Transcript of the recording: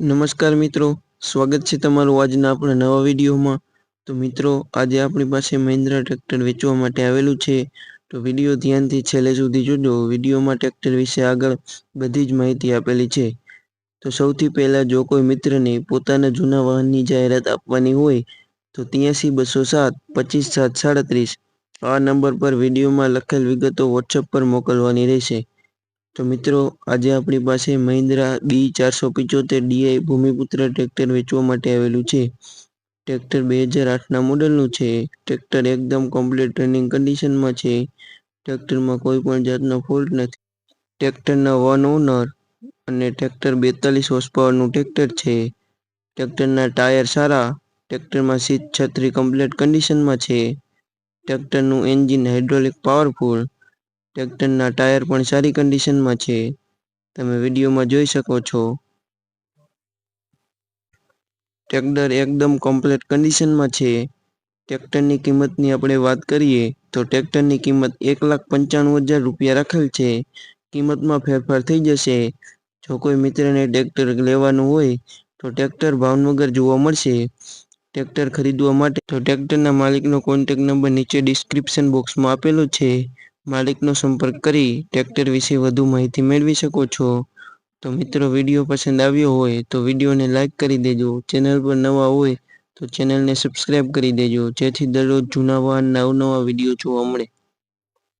નમસ્કાર મિત્રો, સ્વાગત છે તમારું આજના આપણા નવા વિડીયોમાં. તો મિત્રો, આજે આપણી પાસે મહિન્દ્રા ટ્રેક્ટર વેચવા માટે આવેલું છે. તો વીડિયો ધ્યાનથી છેલ્લે સુધી જોજો. વિડીયોમાં ટ્રેક્ટર વિશે આગળ બધી જ માહિતી આપેલી છે. તો સૌથી પહેલાં જો કોઈ મિત્રને પોતાના જૂના વાહનની જાહેરાત આપવાની હોય, તો ત્યાંસી બસો સાત, પચીસ સાત, સાડત્રીસ આ નંબર પર વિડીયોમાં લખેલ વિગતો વોટ્સઅપ પર મોકલવાની રહેશે. તો મિત્રો, આજે આપણી પાસે મહિન્દ્રા બી ચારસો પિચોતેર ડીઆઈ ભૂમિપુત્ર ટ્રેક્ટર વેચવા માટે આવેલું છે. ટ્રેક્ટર બે હજાર આઠના મોડલનું છે. ટ્રેક્ટર એકદમ કમ્પ્લીટ રનિંગ કન્ડિશનમાં છે. ટ્રેક્ટરમાં કોઈ પણ જાતનો ફોલ્ટ નથી. ટ્રેક્ટરના વન ઓનર અને ટ્રેક્ટર બેતાલીસ હોર્સ પાવરનું ટ્રેક્ટર છે. ટ્રેક્ટરના ટાયર સારા, ટ્રેક્ટરમાં સીટ છત્રી કમ્પ્લીટ કન્ડિશનમાં છે. ટ્રેક્ટરનું એન્જિન હાઇડ્રોલિક પાવરફુલ ટ્રેક્ટરના ટાયર પણ સારી કન્ડિશનમાં છે. તમે વિડીયોમાં જોઈ શકો છો. ટ્રેક્ટર એકદમ કમ્પ્લીટ કન્ડિશનમાં છે. ટ્રેક્ટરની કિંમતની આપણે વાત કરીએ, તો ટ્રેક્ટરની કિંમત એક લાખ પંચાણું હજાર રૂપિયા રાખેલ છે. કિંમતમાં ફેરફાર થઈ જશે. જો કોઈ મિત્રને ટ્રેક્ટર લેવાનું હોય, તો ટ્રેક્ટર ભાવનગર જોવા મળશે. ટ્રેક્ટર ખરીદવા માટે, તો ટ્રેક્ટરના માલિકનો કોન્ટેક નંબર નીચે ડિસ્ક્રિપ્શન બોક્સમાં આપેલો છે. માલિકનો સંપર્ક કરી ટ્રેક્ટર વિશે વધુ માહિતી મેળવી શકો છો. તો મિત્રો, વીડિયો પસંદ આવ્યો હોય તો વિડીયોને લાઇક કરી દેજો. ચેનલ પર નવા હોય તો ચેનલને સબસ્ક્રાઈબ કરી દેજો. જેથી દરરોજ જૂના વાહનના અવનવા વીડિયો જોવા મળે.